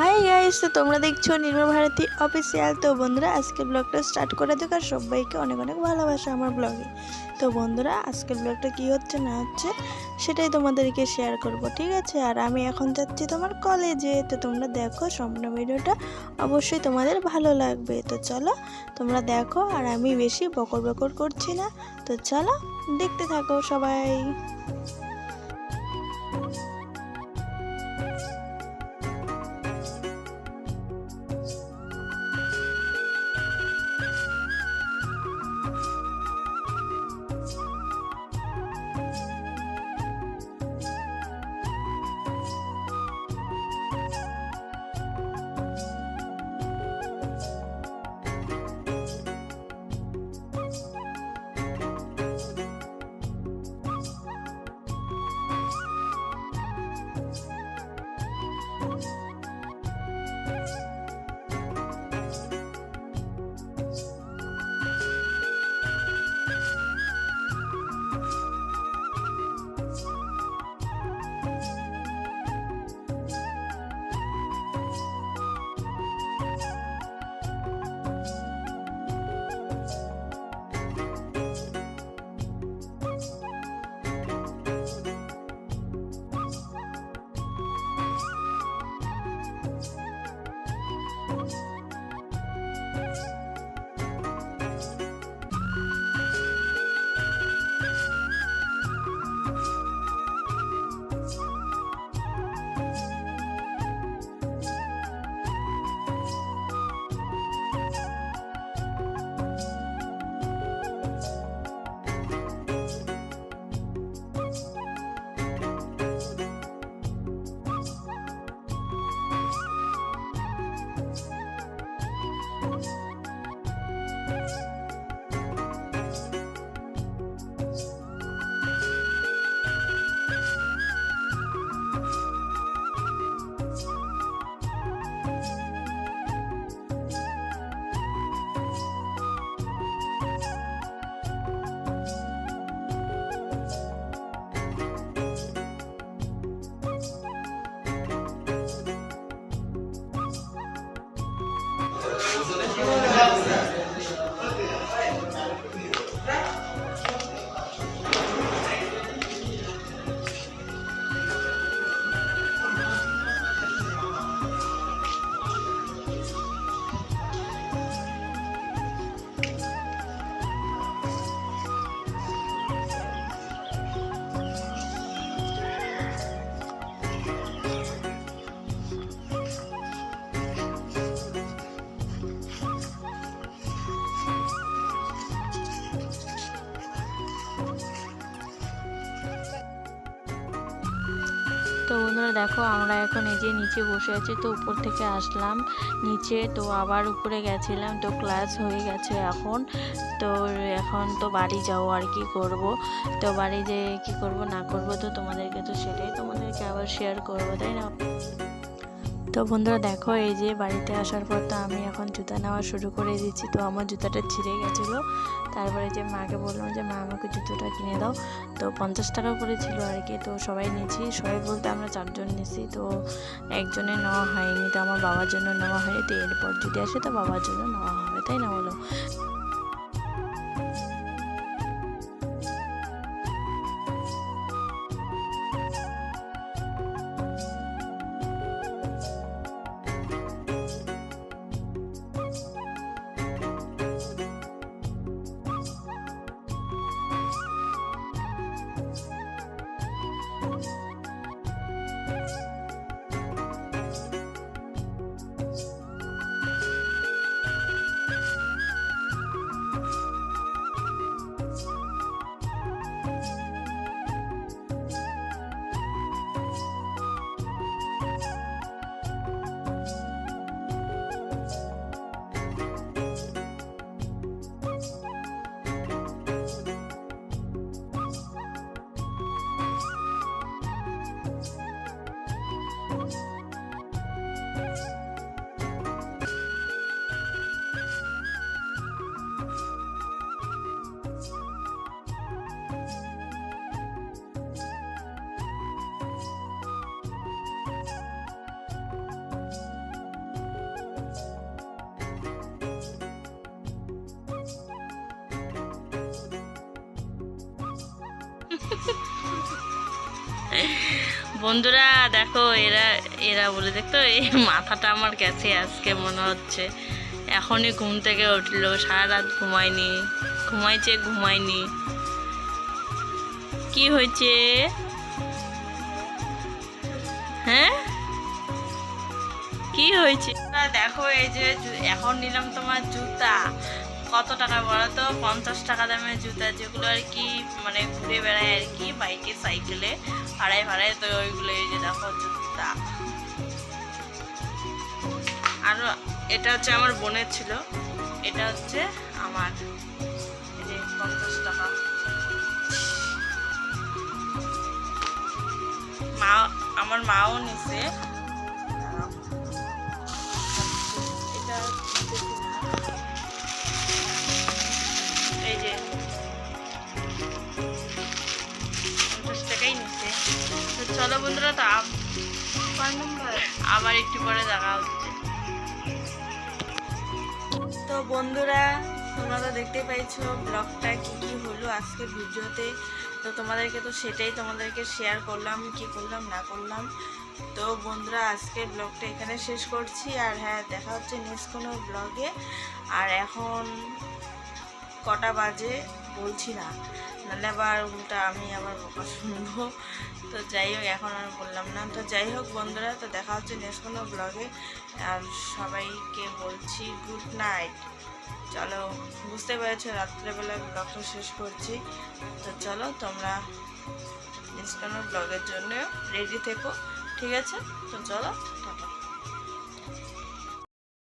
Hi guys, তো তোমরা দেখছ নির্মল ভারতী অফিসিয়াল তো বন্ধুরা, আজকের ব্লগটা স্টার্ট করে দেখ আর সবাইকে অনেক অনেক ভালোবাসা আমার ব্লগে তো বন্ধুরা, আজকের ব্লগটা কি হচ্ছে না হচ্ছে, সেটাই তোমাদেরকে শেয়ার করব, ঠিক আছে? আর আমি এখন যাচ্ছি তোমার কলেজে তো তোমরা দেখো সম্পূর্ণ ভিডিওটা, অবশ্যই তোমাদের ভালো লাগবে। তো চলো, তোমরা দেখো, আর আমি বেশি বকর বকর করছি না। তো চলো, দেখতে থাকো সবাই। বন্ধুরা দেখো, আমরা এখন এই যে নিচে বসে আছি, তো উপর থেকে আসলাম নিচে, তো আবার উপরে গেছিলাম, তো ক্লাস হয়ে গেছে এখন। তো এখন তো বাড়ি যাও আর কি করব। তো বাড়ি যেয়ে কি করব, না করব তো তোমাদেরকে তো সেটাই তোমাদেরকে আবার শেয়ার করব, তাই না? তো বন্ধুরা দেখো, এই যে বাড়িতে আসার পর তো আমি এখন জুতা নেওয়া শুরু করে দিচ্ছি তো আমার জুতাটা ছিঁড়ে গেছিল। তারপরে যে মাকে বললাম যে, মা, আমাকে জুতোটা কিনে দাও। তো পঞ্চাশ টাকা করে ছিল আর কি। তো সবাই নিয়েছি। সবাই বলতে আমরা চারজন নিয়েছি। তো একজনে নেওয়া হয়নি। তো আমার বাবার জন্য নেওয়া হয়। তো এরপর যদি আসে, তো বাবার জন্য নেওয়া হবে। তাই না বলো? বন্ধুরা, দেখো, এরা এরা বলে, দেখতো, এই মাথাটা আমার গেছে আজকে মনে হচ্ছে। এখনই ঘুম থেকে উঠল সারা রাত ঘুমায়নি, ঘুমাইছে, ঘুমায়নি। কি হয়েছে? হ্যাঁ? কি হয়েছে? দেখো, এই যে, এখন নিলাম তোমার জুতা। কত টাকা বলো তো? পঞ্চাশ টাকা দামের জুতা যেগুলো আর কি মানে ঘুরে বেড়ায় আর কি বাইকে সাইকেলে ভাড়ায় ভাড়ায় তো ওইগুলো এই যে দেখো জুতা। আর এটা হচ্ছে আমার বোনের ছিল, এটা হচ্ছে আমার পঞ্চাশ টাকা। মা, আমার মাও নিছে। চলো বন্ধুরা, তো আব- আবার একটু পরে দেখা হচ্ছে। তো বন্ধুরা, তোমরা তো দেখতে পাইছো ব্লগটা কি কি হলো আজকে ভিডিওতে। তো তোমাদেরকে তো সেটাই তোমাদেরকে শেয়ার করলাম, কি করলাম, না করলাম। তো বন্ধুরা আজকে ব্লগটা এখানে শেষ করছি। আর হ্যাঁ দেখা হচ্ছে নেক্সট কোনো ব্লগে। আর এখন কটা বাজে? বলছি না। নাহলে আবার উল্টা আমি আবার বকা শুনব। তো যাই হোক, এখন আর বললাম না। তো যাই হোক বন্ধুরা, তো দেখা হচ্ছে নেক্সট কোনো ব্লগে আর সবাইকে বলছি গুড নাইট চলো, বুঝতে পেরেছ রাত্রেবেলা ব্লগটা শেষ করছি। তো চলো, তোমরা নেক্সট কোনো ব্লগের জন্য রেডি থেকো, ঠিক আছে? তো চলো